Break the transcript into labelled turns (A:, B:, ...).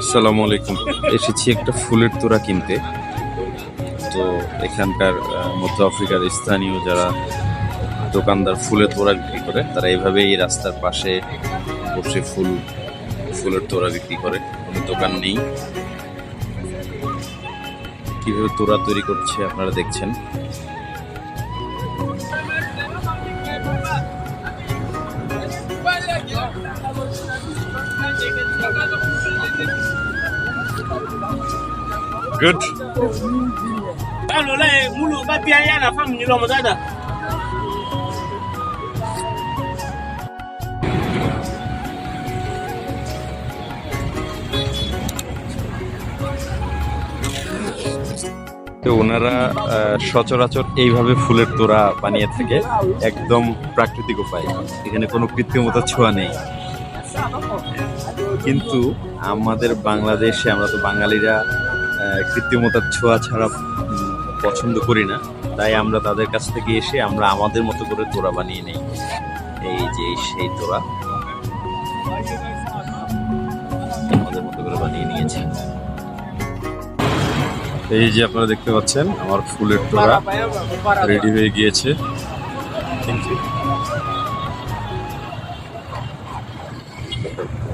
A: আসসালামু আলাইকুম। এসেছি একটা ফুলের তোড়া কিনতে। তো এখানকার মধ্য আফ্রিকার স্থানীয় যারা দোকানদার ফুলের তোড়া বিক্রি করে, তারা এইভাবে এই রাস্তার পাশে বসে ফুল, ফুলের তোড়া বিক্রি করে। কোনো দোকান নেই। কীভাবে তোড়া তৈরি করছে আপনারা দেখছেন।
B: Mazada.
A: তো ওনারা সচরাচর এইভাবে ফুলের তোড়া বানিয়ে থাকে, একদম প্রাকৃতিক উপায়। এখানে কোনো কৃত্রিমতা ছোঁয়া নেই। কিন্তু আমাদের বাংলাদেশে আমরা তো বাঙালিরা কৃত্রিমতার ছোঁয়া ছাড়া পছন্দ করি না। তাই আমরা তাদের কাছ থেকে এসে আমরা আমাদের মতো করে তোড়া বানিয়ে নেই। এই যে এই সেই তোড়া আমাদের মতো করে বানিয়ে নিয়েছি। এই যে আপনারা দেখতে পাচ্ছেন আমার ফুলের তোড়া রেডি হয়ে গিয়েছে। Thank you Thank you.